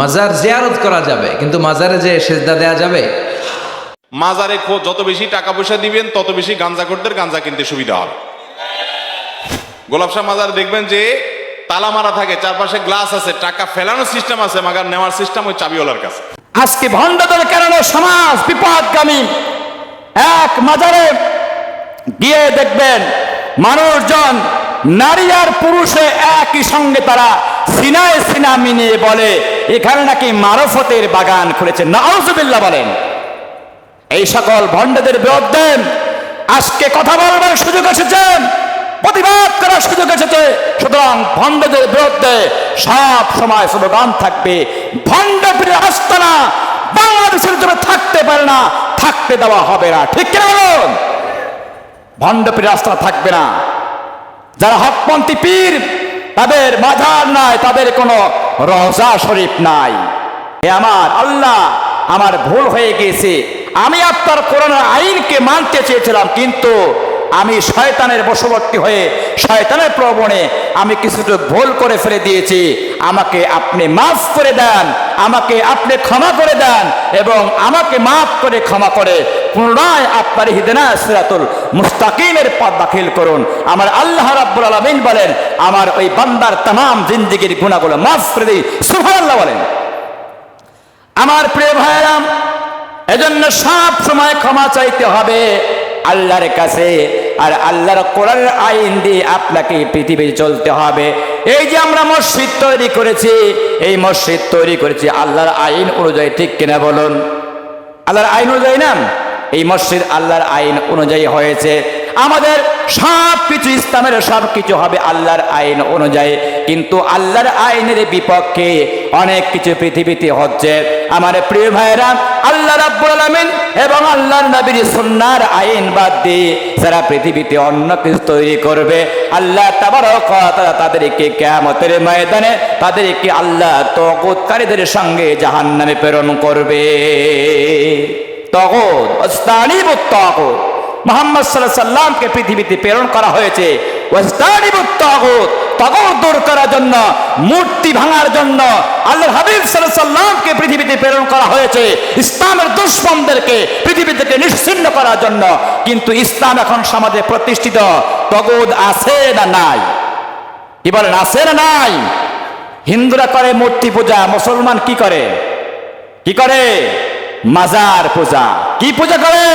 মাজার জিয়ারত করা যাবে কিন্তু মাজারে যে সেজদা দেয়া যাবে? মাজারে যত বেশি টাকা পয়সা দিবেন তত বেশি গাঞ্জা করতে গাঞ্জা কিনতে সুবিধা হবে। গোলাপ শাহ মাজার দেখবেন যে তালা মারা থাকে চারপাশে গ্লাস আছে টাকা ফেলানোর সিস্টেম আছে মাগার নেওয়ার সিস্টেম ওই চাবিওয়ালার কাছে। আজকে ভণ্ডদের কারণে সমাজ বিপদগামী। এক মাজারে গিয়ে দেখবেন মানুষজন নারী আর পুরুষে একই সঙ্গে তারা সিনায় সিনা মিনিয়ে বলে এখানে নাকি মারফতের বাগান খুলেছে। নাউজুবিল্লাহ বলেন। এই সকল ভণ্ডদের বিরুদ্ধে আজকে কথা বলবার সুযোগ এসেছে। প্রতিবাদ করার সুযোগ এসেছে। সুতরাং ভণ্ডদের বিরুদ্ধে সব সময় স্লোগান থাকবে। ভণ্ড ফিরে আসতো না বাংলাদেশের জন্য থাকতে পারে না। থাকতে দেওয়া হবে না। ঠিক কিনা বলুন? ভণ্ড ফিরে রাস্তা থাকবে না। যারা হকপন্থী পীর, তাদের মাঝার নাই তাদের কোনো রজা শরীফ নাই। হে আমার আল্লাহ আমার ভুল হয়ে গেছে আমি আপনার কোরআনের আইনকে মানতে চেয়েছিলাম, কিন্তু আমি শয়তানের বশবর্তী হয়ে, শয়তানের প্রবণে আমি কিছুটা ভুল করে ফেলে দিয়েছি। আমাকে আপনি মাফ করে দেন। আমাকে আপনি ক্ষমা করে দেন এবং আমাকে মাফ করে ক্ষমা করে পুনরায় আপনার হিদেনা সিরাতুল মুস্তাকিমের পথ দাখিল করুন। আমার আল্লাহ রাব্বুল আলামিন বলেন, আমার ওই বান্দার তাম জিন্দিগির গুণাগুলো মাফ করে দিই সুবহানাল্লাহ বলেন। আমার প্রিয় ভাইরাম এজন্য সব সময় ক্ষমা চাইতে হবে আল্লাহর কাছে, আর আল্লাহর কোরআনের আইন দিয়ে আপনাকে পৃথিবী চলতে হবে। এই যে আমরা মসজিদ তৈরি করেছি, এই মসজিদ তৈরি করেছি, আল্লাহর আইন অনুযায়ী, ঠিক কিনা বলুন? আল্লাহর আইন অনুযায়ী না? এই মসজিদ আল্লাহর আইন অনুযায়ী হয়েছে। আমাদের সব কিছু ইসলামের সব কিছু হবে আল্লাহর আইন অনুযায়ী। কিন্তু আল্লাহর আইনের বিপক্ষে অনেক কিছু পৃথিবীতে হচ্ছে। আমার প্রিয় ভাইরা আল্লাহ রাব্বুল এবং আল্লাহর নবীর সুন্নাহর আইন বাদ দিয়ে যারা পৃথিবীতে অন্য কিছু তৈরি করবে। আল্লাহ ওয়া তাদেরকে কিয়ামতের ময়দানে তাদেরকে আল্লাহ তগুতকারীদের সঙ্গে জাহান্নামে প্রেরণ করবে। তগদ ওয়াস্তানিবুত তাগুত। মোহাম্মদ সাল্লাল্লাহু সাল্লামকে পৃথিবীতে প্রেরণ করা হয়েছে। তগদ দূর করার জন্য, মূর্তি ভাঙার জন্য আল্লাহর হাবিব সাল্লামকে পৃথিবীতে প্রেরণ করা হয়েছে। ইসলামের দুশ্মনদেরকে পৃথিবী থেকে নিশ্চিন্ন করার জন্য। কিন্তু ইসলাম এখন সমাজে প্রতিষ্ঠিত। তগদ আছে না নাই? কি বলেন, আছে না নাই? হিন্দুরা করে মূর্তি পূজা, মুসলমান কি করে? কি করে? মাজার পূজা। কি পূজা করে?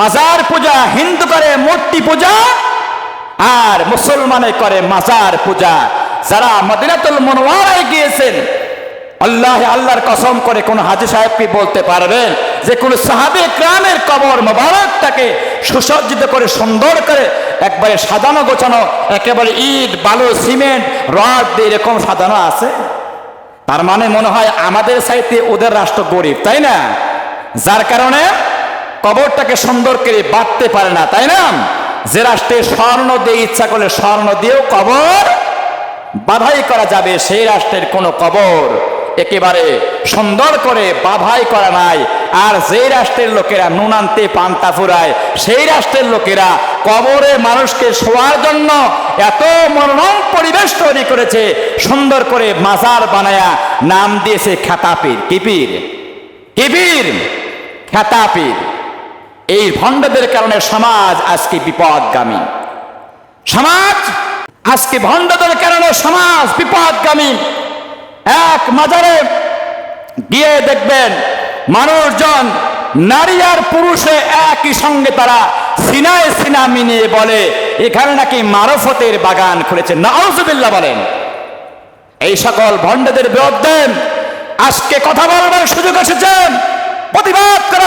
মাজার পূজা, হিন্দু করে মূর্তি পূজা আর মুসলমানে করে মাজার পূজা। যারা মদিনাতুল মনোয়ারায় গিয়েছেন, আল্লাহ আল্লাহর কসম করে কোন হাজি সাহেব কি বলতে পারবেন যে কোন সাহাবে গ্রামের কবর মোবারকটাকে সুসজ্জিত করে, সুন্দর করে একবারে সাজানো গোছানো, একেবারে ইট, বালু, সিমেন্ট, রড দিয়ে এরকম সাজানো আছে? তার মানে মনে হয় আমাদের সাইতে ওদের রাষ্ট্র গরিব, তাই না? যার কারণে কবরটাকে সুন্দর করে বাঁধতে পারে না, তাই না? যে রাষ্ট্রে স্বর্ণ দিয়ে ইচ্ছা করলে স্বর্ণ দিয়েও কবর বাধাই করা যাবে, সেই রাষ্ট্রের কোনো কবর একেবারে সুন্দর করে বাধাই করা নাই। আর যেই রাষ্ট্রের লোকেরা নুনান্তে পান্তা ফুরায়, সেই রাষ্ট্রের লোকেরা কবরে মানুষকে শোয়ার জন্য এত মনোরম পরিবেশ তৈরি করেছে, সুন্দর করে মাজার বানায়া নাম দিয়েছে খ্যাতাপীর কিপির কিপির খ্যাতাপীর এই ভণ্ডদের কারণে সমাজ আজকে বিপদগামী। সমাজ আজকে ভণ্ডদের কারণে সমাজ বিপদগামী। এক মাজারে গিয়ে দেখবেন মানুষজন নারী আর পুরুষে একই সঙ্গে তারা সিনায় সিনা মিনিয়ে বলে, এখানে নাকি মারফতের বাগান খুলেছে। নাউজুবিল্লাহ বলেন। এই সকল ভণ্ডদের বিরুদ্ধে আজকে কথা বলবার সুযোগ এসেছে।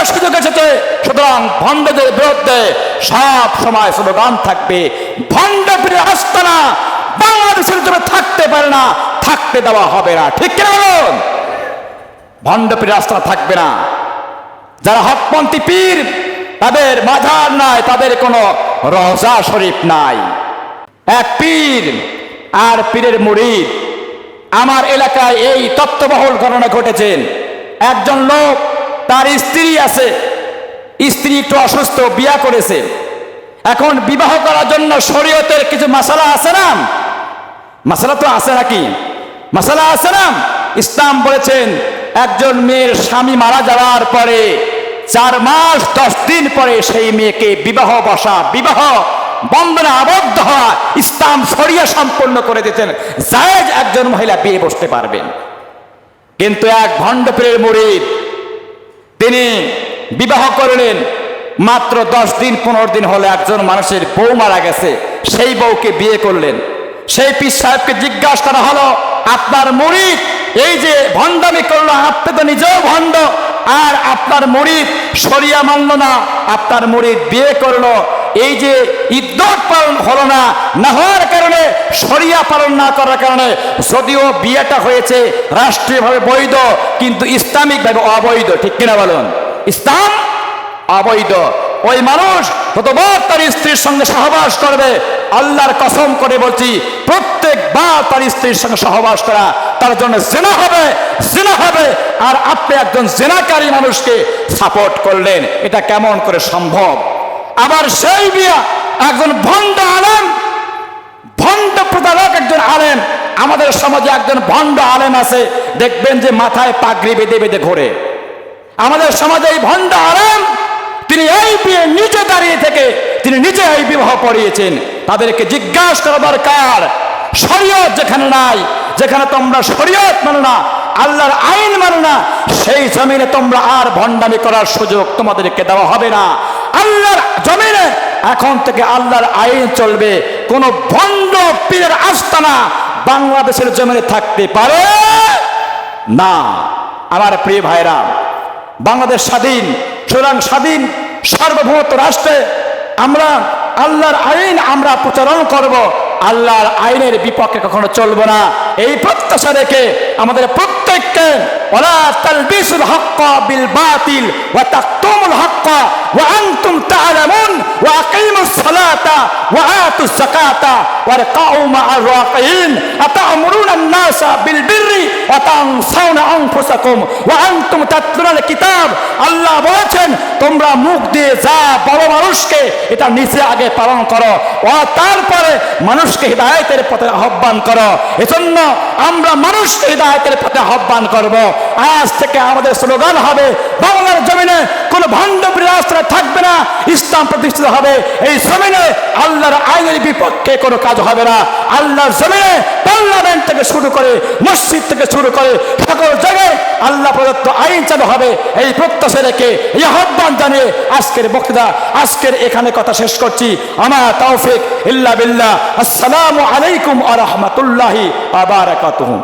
সুযোগ এসেছে। সুতরাং ভণ্ডদের বিরুদ্ধে সব সময় স্লোগান থাকবে, ভণ্ড ফিরে আসতো না, বাংলাদেশের জন্য থাকতে পারে না, থাকতে দেওয়া হবে না। ঠিক কিনা বলুন? ভণ্ড রাস্তা থাকবে না। যারা হকপন্থী পীর, তাদের মাঝার নাই, তাদের কোনো রজা শরীফ নাই। এক পীর আর পীরের মুরিদ আমার এলাকায় এই তত্ত্ববহুল ঘটনা ঘটেছেন একজন লোক তার স্ত্রী আছে। স্ত্রী একটু অসুস্থ, বিয়া করেছে। এখন বিবাহ করার জন্য শরীয়তের কিছু মশালা আছে না? মশালা তো আছে নাকি? মশালা আছে না? ইসলাম বলেছেন, একজন মেয়ের স্বামী মারা যাওয়ার পরে চার মাস, দশ দিন পরে সেই মেয়েকে বিবাহ বসা, বিবাহ বন্ধনে আবদ্ধ হওয়া ইসলাম সরিয়া সম্পন্ন করে দিতেন। জায়েজ একজন মহিলা বিয়ে বসতে পারবেন। কিন্তু এক ভণ্ডপীরের মুরিদ তিনি বিবাহ করলেন। মাত্র দশ দিন, পনেরো দিন হলে একজন মানুষের বউ মারা গেছে। সেই বউকে বিয়ে করলেন। সেই পিস সাহেবকে জিজ্ঞাসা করা হলো, আপনার মুরিদ এই যে ভণ্ডামি করল, আপনি তো নিজেও ভণ্ড। আর আপনার মুরিদ সরিয়া মানল না। আপনার মুরিদ বিয়ে করল। এই যে ইদ্যত পালন হলো না না হওয়ার কারণে সরিয়া পালন না করার কারণে যদিও বিয়েটা হয়েছে রাষ্ট্রীয়ভাবে বৈধ, কিন্তু ইসলামিকভাবে অবৈধ, ঠিক কিনা বলুন? ইসলাম অবৈধ। ওই মানুষ ততবার তার স্ত্রীর সঙ্গে সহবাস করবে, আল্লাহর কসম করে বলছি, প্রত্যেকবার তার স্ত্রীর সঙ্গে সহবাস করা, তার জন্য জেনা হবে জেনা হবে। আর আপনি একজন জেনাকারী মানুষকে সাপোর্ট করলেন, এটা কেমন করে সম্ভব? আবার সেই বিয়া একজন ভণ্ড আলেম, ভণ্ড প্রতারক একজন আলেম। আমাদের সমাজে একজন ভণ্ড আলেম আছে, দেখবেন যে মাথায় পাগড়ি বেঁধে বেঁধে ঘোরে। আমাদের সমাজে এই ভণ্ড আলেম, তিনি এই বিয়ে নিচে দাঁড়িয়ে থেকে তিনি নিজে এই বিবাহ পড়িয়েছেন তাদেরকে জিজ্ঞাসা করা? দরকার শরীয়ত যেখানে নাই, যেখানে তোমরা শরীয়ত মানো না আল্লাহর আইন মানো না, সেই জমিনে তোমরা আর ভণ্ডামি করার সুযোগ তোমাদেরকে দেওয়া হবে না। আল্লাহর জমিনে এখন থেকে আল্লাহর আইন চলবে, কোন ভণ্ড পীরের আস্তানা বাংলাদেশের জমিনে থাকতে পারে না। আমার প্রিয় ভাইরা, বাংলাদেশ স্বাধীন সুতরাং স্বাধীন, সার্বভৌমত্ব রাষ্ট্রে আমরা আল্লাহর আইন আমরা প্রচারণ করব, আল্লাহর আইনের বিপক্ষে কখনো চলবো না। এই প্রত্যাশা রেখে আমাদের প্রত্যেককে, ওলা তালবিসুল হক্কা বিল বাতিল ওয়া তাকতুমুল হক্কা ওয়া আনতুম আকিমুস বড় মানুষকে এটা নিচে তারপরে মানুষকে হৃদায়তের পথে আহ্বান করো। এজন্য আমরা মানুষকে হৃদায়তের পথে আহ্বান করব। আজ থেকে আমাদের স্লোগান হবে, বাংলার জমিনে কোনো ভণ্ড রাস্তায় থাকবে না, ইসলাম প্রতিষ্ঠিত হবে। এই জমিনে আল্লাহর আইনের বিপক্ষে কোনো কাজ হবে না। আল্লাহর জমিনে পার্লামেন্ট থেকে শুরু করে, মসজিদ থেকে শুরু করে, সকল জায়গায় আল্লাহ প্রদত্ত আইন চালু হবে। এই প্রত্যাশা রেখে এই আহ্বান জানিয়ে আজকের বক্তৃতা, আজকের এখানে কথা শেষ করছি। আমার তৌফিক ইল্লা বিল্লাহ। আসসালামু আলাইকুম আ রহমতুল্লাহি আবারাকাতুহু